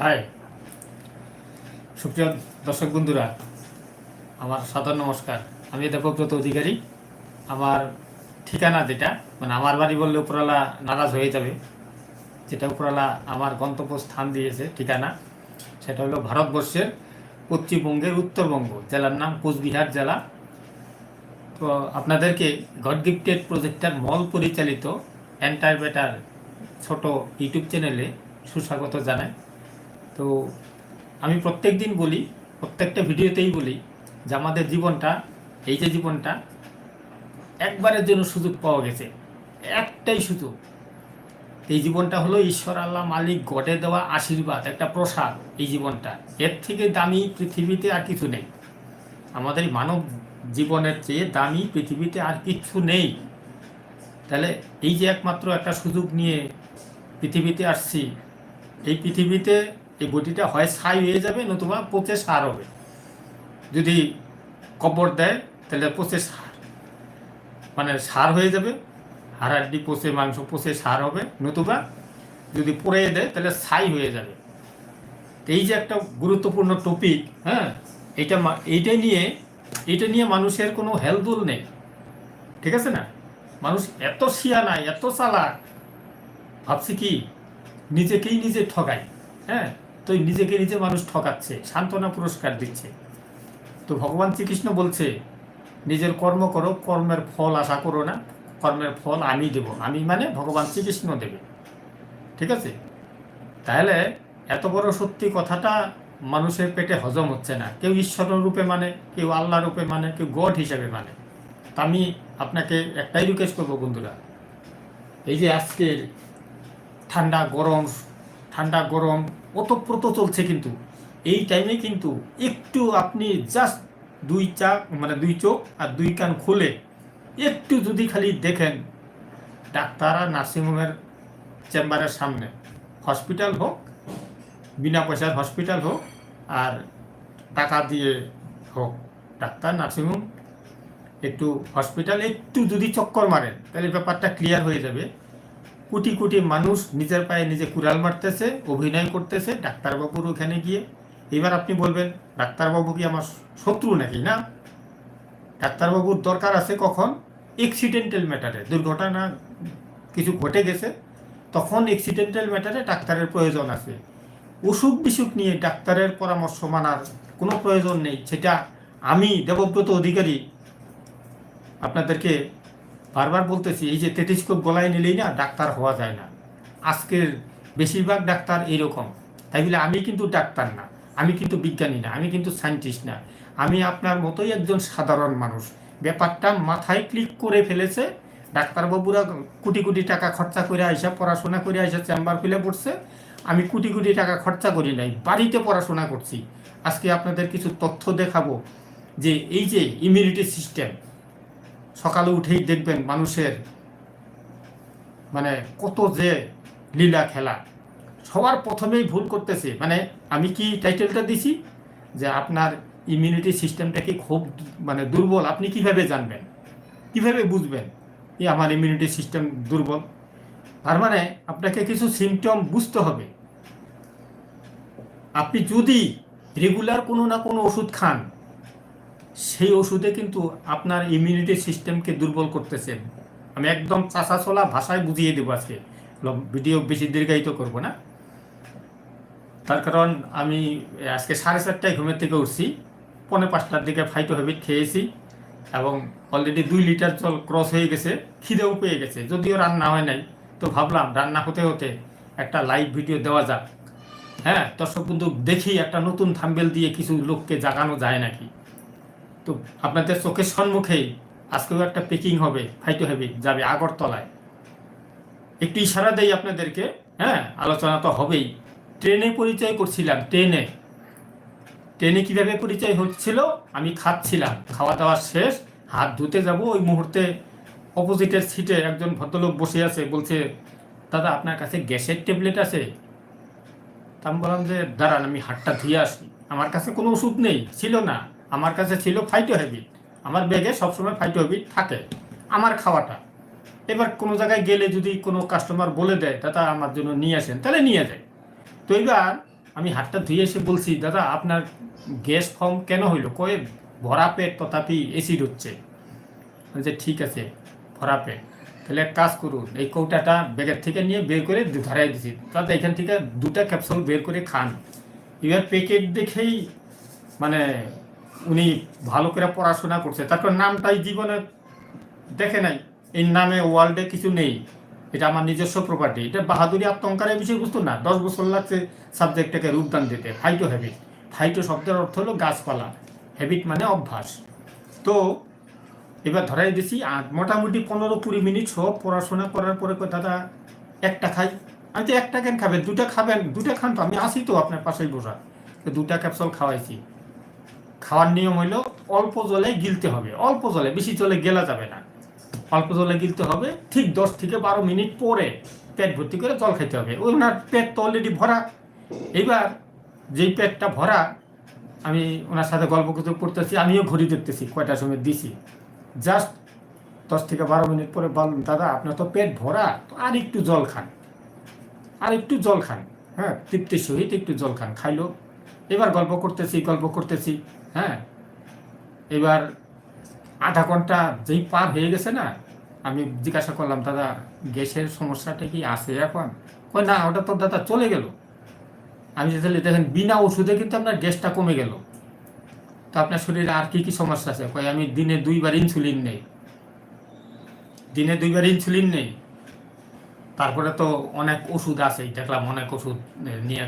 High. সুপ্রিয় দর্শক বন্ধুরা, আমার সাধারণ নমস্কার। আমি দেবব্রত অধিকারী। আমার ঠিকানা যেটা মানে আমার বাড়ি বললে উপরওয়ালা নারাজ হয়ে যাবে। যেটা উপরওয়ালা আমার গন্তব্য স্থান দিয়েছে, ঠিকানা, সেটা হলো ভারতবর্ষের পশ্চিমবঙ্গের উত্তরবঙ্গ, জেলার নাম কোচবিহার জেলা। তো আপনাদেরকে গড গিফটেড প্রজেক্টার মল পরিচালিত এন্টার বেটার ছোট ইউটিউব চ্যানেলে সুস্বাগত জানাই। তো আমি প্রত্যেক দিন বলি, প্রত্যেকটা ভিডিওতেই বলি যে আমাদের জীবনটা, এই যে জীবনটা একবারের জন্য সুযোগ পাওয়া গেছে। একটাই সুযোগ। এই জীবনটা হলো ঈশ্বর, আল্লাহ, মালিক, গডে দেওয়া আশীর্বাদ, একটা প্রসাদ এই জীবনটা। এর থেকে দামি পৃথিবীতে আর কিছু নেই। আমাদের মানব জীবনের চেয়ে দামি পৃথিবীতে আর কিছু নেই। তাহলে এই যে একমাত্র একটা সুযোগ নিয়ে পৃথিবীতে আসছি, এই পৃথিবীতে এই বটিটা হয় ছাই হয়ে যাবে, নতুবা পচে সার হবে। যদি কবর দেয়, তাহলে পচে সার। মানে সার হয়ে যাবে হাড়াড্ডি পচে, মাংস পচে সার হবে, নতুবা যদি পড়ে দেয়, তাহলে ছাই হয়ে যাবে। এই যে একটা গুরুত্বপূর্ণ টপিক হ্যাঁ এটা এইটা নিয়ে এটা নিয়ে মানুষের কোনো হেলদুল নেই। ঠিক আছে না? মানুষ এত শিয়ানায় এত চালাক, ভাবছি কি, নিজেকেই নিজে ঠকায় হ্যাঁ? তো নিজেকে নিজে মানুষ ঠকাচ্ছে, সান্ত্বনা পুরস্কার দিচ্ছে। তো ভগবান শ্রীকৃষ্ণ বলছে, নিজের কর্ম করো, কর্মের ফল আশা করো না, কর্মের ফল আমি দেব। আমি মানে ভগবান শ্রীকৃষ্ণ দেবে। ঠিক আছে? তাহলে এত বড় সত্যি কথাটা মানুষের পেটে হজম হচ্ছে না। কেউ ঈশ্বর রূপে মানে কেউ আল্লাহ রূপে মানে কেউ গড হিসেবে মানে। তা আমি আপনাকে একটাই রিকোয়েস্ট করব বন্ধুরা। এই যে আজকের ঠান্ডা, গরম ঠান্ডা, গরম, ওতপ্রোত চলছে কিন্তু। এই টাইমে কিন্তু একটু আপনি জাস্ট দুই চা মানে দুই চোখ আর দুই কান খুলে একটু যদি খালি দেখেন ডাক্তার আর নার্সিংহোমের চেম্বারের সামনে। হসপিটাল হোক, বিনা পয়সার হসপিটাল হোক আর টাকা দিয়ে হোক, ডাক্তার, নার্সিংহোম, একটু হসপিটাল, একটু যদি চক্কর মারেন, তাহলে ব্যাপারটা ক্লিয়ার হয়ে যাবে। কোটি কোটি মানুষ নিজের পায়ে নিজে কুড়াল মারতেছে, অভিনয় করতেছে, ডাক্তারবাবুর ওখানে গিয়ে। এবার আপনি বলবেন, ডাক্তারবাবু কি আমার শত্রু নাকি না? ডাক্তারবাবুর দরকার আছে কখন? এক্সিডেন্টাল ম্যাটারে দুর্ঘটনা কিছু ঘটে গেছে, তখন এক্সিডেন্টাল ম্যাটারে ডাক্তারের প্রয়োজন আছে। অসুখ বিসুখ নিয়ে ডাক্তারের পরামর্শ মানার কোনো প্রয়োজন নেই। সেটা আমি দেবব্রত অধিকারী আপনাদেরকে বারবার বলতেছি, এই যে টেটিস্কোপ গলায় নিলেই না ডাক্তার হওয়া যায় না। আজকের বেশিরভাগ ডাক্তার এইরকম তাই বলে আমি কিন্তু ডাক্তার না, আমি কিন্তু বিজ্ঞানী না, আমি কিন্তু সায়েন্টিস্ট না। আমি আপনার মতোই একজন সাধারণ মানুষ। ব্যাপারটা মাথায় ক্লিক করে ফেলেছে। ডাক্তারবাবুরা কোটি কোটি টাকা খরচা করে আইসা পড়াশোনা করে আইসা চেম্বার খুলে পড়ছে। আমি কোটি কোটি টাকা খরচা করি নাই, বাড়িতে পড়াশোনা করছি। আজকে আপনাদের কিছু তথ্য দেখাবো যে এই যে ইমিউনিটি সিস্টেম সকালে উঠেই দেখবেন মানুষের মানে কত যে লীলা খেলা। সবার প্রথমেই ভুল করতেছে। মানে আমি কি টাইটেলটা দিছি? যে আপনার ইমিউনিটি সিস্টেমটা কি খুব মানে দুর্বল। আপনি কীভাবে জানবেন? কীভাবে বুঝবেন যে আমার ইমিউনিটি সিস্টেম দুর্বল? তার মানে আপনাকে কিছু সিমটম বুঝতে হবে। আপনি যদি রেগুলার কোনো না কোনো ওষুধ খান সেই ওষুধে কিন্তু আপনার ইমিউনিটি সিস্টেমকে দুর্বল করতেছেন আমি একদম চাষাচলা ভাষায় বুঝিয়ে দেবো আজকে। ভিডিও বেশি দীর্ঘায়িত করব না। তার কারণ আমি আজকে সাড়ে চারটায় ঘুমের থেকে উঠছি। পৌনে পাঁচটার দিকে ফাইটো খেয়েছি। এবং অলরেডি দুই লিটার জল ক্রস হয়ে গেছে, খিদেও পেয়ে গেছে। যদিও রান্না হয় নাই, তো ভাবলাম রান্না হতে হতে একটা লাইভ ভিডিও দেওয়া যাক। হ্যাঁ দর্শক বন্ধু, দেখি একটা নতুন থাম্বেল দিয়ে কিছু লোককে জাগানো যায় নাকি। তো আপনাদের চোখের সম্মুখেই আজকেও একটা পেকিং হবে ফাইটো হ্যাবিট যাবে আগরতলায়। একটু ইশারা দেই আপনাদেরকে হ্যাঁ আলোচনা তো হবেই। ট্রেনে পরিচয় করছিলাম, ট্রেনে। ট্রেনে কীভাবে পরিচয় হচ্ছিল? আমি খাচ্ছিলাম খাওয়া দাওয়া শেষ, হাত ধুতে যাব, ওই মুহূর্তে অপোজিটের সিটে একজন ভদ্রলোক বসে আছে, বলছে, দাদা, আপনার কাছে গ্যাসের ট্যাবলেট আছে? তা আমি বললাম যে, দাঁড়ান, আমি হাতটা ধুয়ে আসি। আমার কাছে কোনো ওষুধ নেই, ছিল না। আমার কাছে ছিল ফাইটো হ্যাবিট। আমার ব্যাগে সবসময় ফাইটো হ্যাবিট থাকে, আমার খাওয়াটা। এবার কোনো জায়গায় গেলে যদি কোনো কাস্টমার বলে দেয়, দাদা, আমার জন্য নিয়ে আসেন, তাহলে নিয়ে যায়। তো এবার আমি হাতটা ধুয়ে এসে বলছি, দাদা, আপনার গ্যাস ফর্ম কেন হইল? কয়ে, ভরা পেট তথাপি এসিড হচ্ছে। যে ঠিক আছে, ভরা পেট। তাহলে এক কাজ করুন, এই কৌটাটা ব্যাগের থেকে নিয়ে বের করে ধরাই দিছি। তাতে এখান থেকে দুটা ক্যাপসুল বের করে খান। এবার প্যাকেট দেখেই মানে উনি ভালো করে পড়াশোনা করছে। তারপর নামটাই জীবনে দেখে নাই। এই নামে ওয়ার্ল্ডে কিছু নেই। এটা আমার নিজস্ব প্রপার্টি এটা বাহাদুরি আত্মঙ্কারের বিষয়বস্তু না। দশ বছর লাগছে সাবজেক্টটাকে রূপদান দিতে। ফাইটো হ্যাবিট ফাইটো শব্দের অর্থ হলো গাছপালা। হ্যাবিট মানে অভ্যাস। তো এবার ধরাই দিছি মোটামুটি পনেরো কুড়ি মিনিট সব পড়াশোনা করার পরে দাদা, একটা খাই। আমি তো একটা কেন খাবেন? দুটা খাবেন? দুটা খান তো, আমি আসি তো আপনার পাশেই বসা দুটা ক্যাপসুল খাওয়াইছি। খাওয়ার নিয়ম হইল অল্প জলে গিলতে হবে। অল্প জলে, বেশি জলে গেলা যাবে না। অল্প জলে গিলতে হবে, ঠিক দশ থেকে বারো মিনিট পরে পেট ভর্তি করে জল খেতে হবে। ওই ওনার পেট তো অলরেডি ভরা। এইবার যেই পেটটা ভরা, আমি ওনার সাথে গল্প গুজব করতেছি, আমিও ঘড়ি দেখতেছি, কয়টার সময় দিছি। জাস্ট দশ থেকে বারো মিনিট পরে বললাম দাদা, আপনার তো পেট ভরা, তো আর একটু জল খান। আর একটু জল খান। হ্যাঁ তৃপ্তির সহিত একটু জল খান, খাইলো। এবার গল্প করতেছি গল্প করতেছি। হ্যাঁ? এবার আধা ঘণ্টা যেই পার হয়ে গেছে না, আমি জিজ্ঞাসা করলাম, দাদা, গ্যাসের সমস্যাটা কি আছে এখন? কই না, ওটা তো দাদা চলে গেল। আমি যে তাহলে দেখেন, বিনা ওষুধে কিন্তু আপনার গ্যাসটা কমে গেল। তো আপনার শরীরে আর কি কি সমস্যা আছে? কই আমি দিনে দুইবার ইনসুলিন নেই। দিনে দুইবার ইনসুলিন নেই। তারপরে তো অনেক ওষুধ আছে দেখলাম অনেক ওষুধ নিয়ে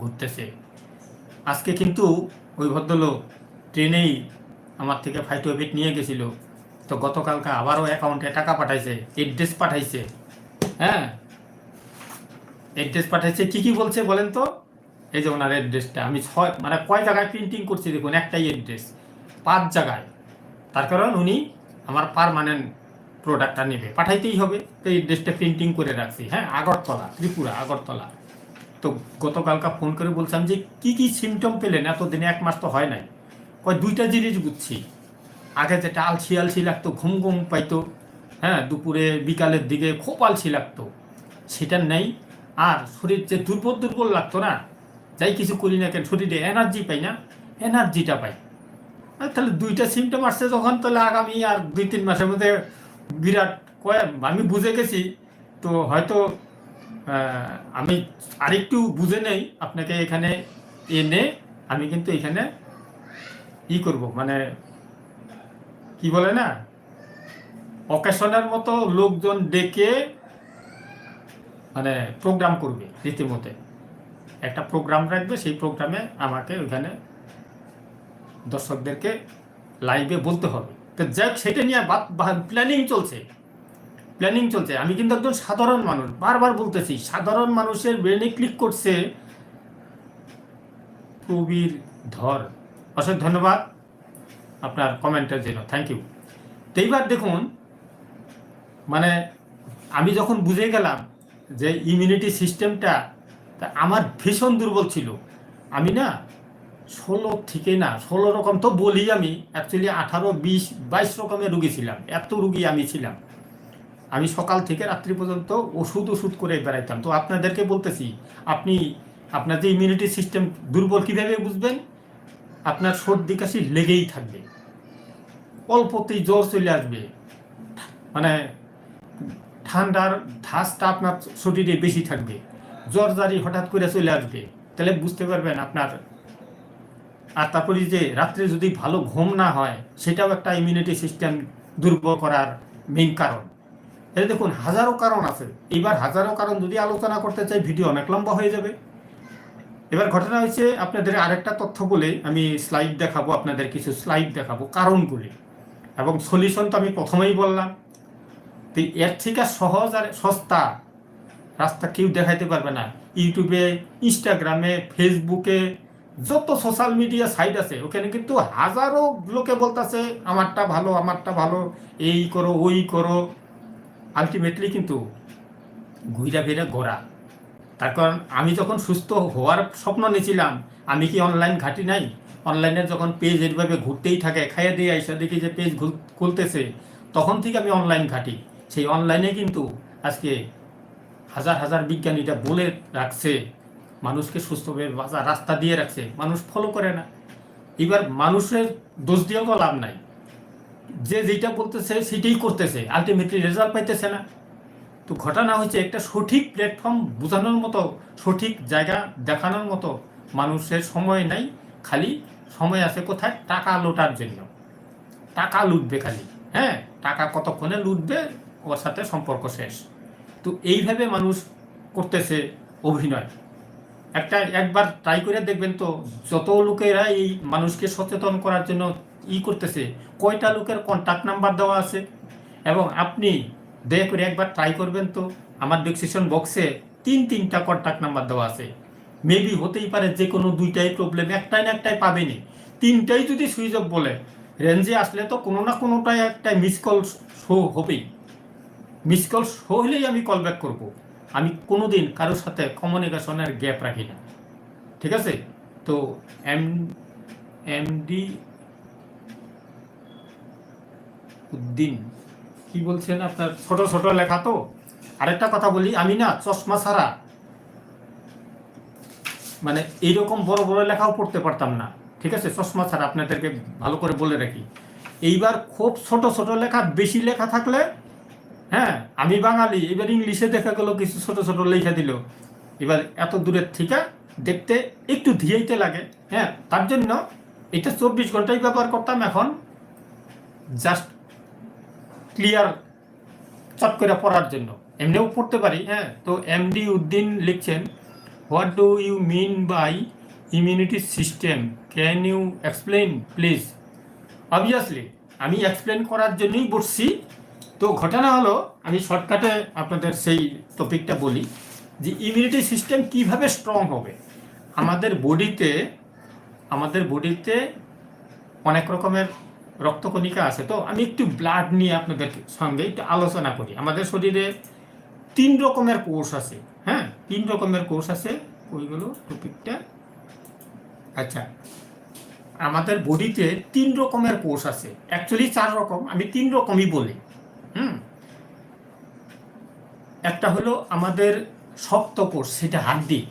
ঘুরতেছে। আজকে কিন্তু ওই ভদ্রলোক ট্রেনেই আমার থেকে ফাইটোবিট নিয়ে গেছিল। তো গতকালকে আবারও অ্যাকাউন্টে টাকা পাঠাইছে এড্রেস পাঠাইছে। হ্যাঁ? এড্রেস পাঠাইছে, কি কি বলছে বলেন তো? এই যে ওনার অ্যাড্রেসটা আমি ছয় মানে কয় জায়গায় প্রিন্টিং করছি দেখুন, একটাই অ্যাড্রেস পাঁচ জায়গায়। তার কারণ উনি আমার পারমানেন্ট প্রোডাক্টটা নেবে। পাঠাইতেই হবে, তো এই ড্রেসটা প্রিন্টিং করে রাখছি। হ্যাঁ আগরতলা, ত্রিপুরা, আগরতলা। তো গতকালকা ফোন করে বলছিলাম যে, কি কি সিমটম পেলেন? এতদিনে এক মাস তো হয় নাই। কয় দুইটা জিনিস বুঝছি আগে যেটা আলসি আলসি লাগতো, ঘুম ঘুম পাইতো হ্যাঁ দুপুরে, বিকালের দিকে খুব আলসি লাগতো। সেটা নেই। আর শরীর যে দুর্বল দুর্বল লাগতো না, যাই কিছু করি না কেন, শরীরে এনার্জি পাই না এনার্জিটা পাই। তাহলে দুইটা সিমটম আসছে যখন, তাহলে আগামী আর দুই তিন মাসের মধ্যে বিরাট কয় আমি বুঝে গেছি। তো হয়তো আমি আরেকটু বুঝে নেই, আপনাকে এখানে এনে আমি কিন্তু এখানে ই করব মানে কি বলে না? অকেশনের মতো লোকজন ডেকে মানে প্রোগ্রাম করবে রীতিমতে। একটা প্রোগ্রাম রাখবে, সেই প্রোগ্রামে আমাকে ওইখানে দর্শকদেরকে লাইভে বলতে হবে। তো যাক, সেটা নিয়ে বাদ প্ল্যানিং চলছে। প্ল্যানিং চলছে। আমি কিন্তু একজন সাধারণ মানুষ, বারবার বলতেছি, সাধারণ মানুষের ব্রেনে ক্লিক করছে প্রবীর ধর। অসংখ্য ধন্যবাদ আপনার কমেন্টের জন্য। থ্যাংক ইউ তো এইবার দেখুন মানে আমি যখন বুঝে গেলাম যে ইমিউনিটি সিস্টেমটা তা আমার ভীষণ দুর্বল ছিল, আমি না ষোলো থেকে না, ষোলো রকম তো বলি আমি অ্যাকচুয়ালি আঠারো, বিশ, বাইশ রকমের রুগী ছিলাম, এত রুগী আমি ছিলাম। আমি সকাল থেকে রাত্রি পর্যন্ত ওষুধ ওষুধ করে বেড়াইতাম। তো আপনাদেরকে বলতেছি, আপনি, আপনার যে ইমিউনিটি সিস্টেম দুর্বল কীভাবে বুঝবেন? আপনার সর্দি কাশি লেগেই থাকবে। অল্পতেই জ্বর চলে আসবে। মানে ঠান্ডার ধাসটা আপনার শরীরে বেশি থাকবে। জ্বর জারি হঠাৎ করে চলে আসবে। তাহলে বুঝতে পারবেন আপনার আর তারপরে যে রাত্রে যদি ভালো ঘুম না হয়, সেটাও একটা ইমিউনিটি সিস্টেম দুর্বল করার মেইন কারণ। এটা দেখুন, হাজারো কারণ আছে। এবার হাজারো কারণ যদি আলোচনা করতে চাই ভিডিও অনেক লম্বা হয়ে যাবে। এবার ঘটনা হয়েছে আপনাদের আরেকটা তথ্য বলে আমি স্লাইড দেখাবো, আপনাদের কিছু স্লাইড দেখাবো কারণগুলি। এবং সলিউশন তো আমি প্রথমেই বললাম। তো এর থেকে সহজ আর সস্তা রাস্তা কেউ দেখাইতে পারবে না। ইউটিউবে ইনস্টাগ্রামে ফেসবুকে যত সোশ্যাল মিডিয়া সাইট আছে, ওখানে কিন্তু হাজারো লোকে বলতেছে, আমারটা ভালো আমারটা ভালো, এই করো, ওই করো। আলটিমেটলি কিন্তু ঘুরা ফিরে গোড়া। তার কারণ আমি যখন সুস্থ হওয়ার স্বপ্ন নিয়েছিলাম, আমি কি অনলাইন ঘাটি নাই? অনলাইনে যখন পেজ এইভাবে ঘুরতেই থাকে, খাইয়ে দিয়ে আইসা দেখি যে পেজ খুলতেছে, তখন থেকে আমি অনলাইন ঘাটি। সেই অনলাইনে কিন্তু আজকে হাজার হাজার বিজ্ঞানীরা বলে রাখছে, মানুষকে সুস্থভাবে রাস্তা দিয়ে রাখছে, মানুষ ফলো করে না। এবার মানুষের দোষ দিয়েও লাভ নাই। যে যেটা বলতেছে, সেটাই করতেছে আলটিমেটলি রেজাল্ট পাইতেছে না। তো ঘটনা হচ্ছে একটা সঠিক প্ল্যাটফর্ম বোঝানোর মতো, সঠিক জায়গা দেখানোর মতো মানুষের সময় নাই, খালি সময় আছে কোথায়? টাকা লোটার জন্য। টাকা লুটবে খালি হ্যাঁ? টাকা কতক্ষণে লুটবে? ওর সাথে সম্পর্ক শেষ। তো এইভাবে মানুষ করতেছে অভিনয়। একটা, একবার ট্রাই করে দেখবেন তো, যত লোকেরা এই মানুষকে সচেতন করার জন্য ই করতেছে, কয়টা লোকের কন্ট্যাক্ট নাম্বার দেওয়া আছে? এবং আপনি দয়া করে একবার ট্রাই করবেন তো। আমার ডিসক্রিপশন বক্সে তিন তিনটা কন্ট্যাক্ট নাম্বার দেওয়া আছে। মেবি হতেই পারে যে কোনো দুইটাই প্রবলেম একটাই না একটাই পাবেনি তিনটাই যদি সুইচ অফ বলে রেঞ্জে আসলে তো কোনো না কোনোটাই একটা মিস কল শো হবেই। মিস কল শো হলেই আমি কল ব্যাক করব। আমি কোনো দিন কারোর সাথে কমিউনিকেশনের গ্যাপ রাখি না। ঠিক আছে? তো এম এমডি উদ্দিন কি বলছেন আপনার ছোট ছোট লেখা তো? আরেকটা কথা বলি, আমি না চশমা ছাড়া মানে এইরকম বড় বড় লেখাও পড়তে পারতাম না। ঠিক আছে? চশমা ছাড়া আপনাদেরকে ভালো করে বলে রাখি। এইবার খুব ছোট ছোট লেখা, বেশি লেখা থাকলে হ্যাঁ আমি বাঙালি, এবার ইংলিশে দেখা গেল কিছু ছোট ছোট লেখা দিল। এবার এত দূরের থেকে দেখতে একটু ধীরেইতে লাগে হ্যাঁ তার জন্য এটা চব্বিশ ঘন্টাই ব্যবহার করতাম এখন। জাস্ট ক্লিয়ার চট করে পড়ার জন্য। এমনিও পড়তে পারি হ্যাঁ? তো এমডি উদ্দিন লিখছেন what do you mean by immunity system can you explain please obviously আমি এক্সপ্লেন করার জন্যই বসছি। তো ঘটনা হলো, আমি শর্টকাটে আপনাদের সেই টপিকটা বলি, যে ইমিউনিটি সিস্টেম কীভাবে স্ট্রং হবে? আমাদের বডিতে আমাদের বডিতে অনেক রকমের রক্তকণিকা আছে। তো আমি একটু ব্লাড নিয়ে আপনাদের সঙ্গে একটু আলোচনা করি। আমাদের শরীরে তিন রকমের কোষ আছে। হ্যাঁ তিন রকমের কোষ আছে। ওইগুলো টপিকটা। আচ্ছা আমাদের বডিতে তিন রকমের কোষ আছে। অ্যাকচুয়ালি চার রকম, আমি তিন রকমই বলি। হুম? একটা হলো আমাদের শক্ত কোষ, সেটা হাড্ডি।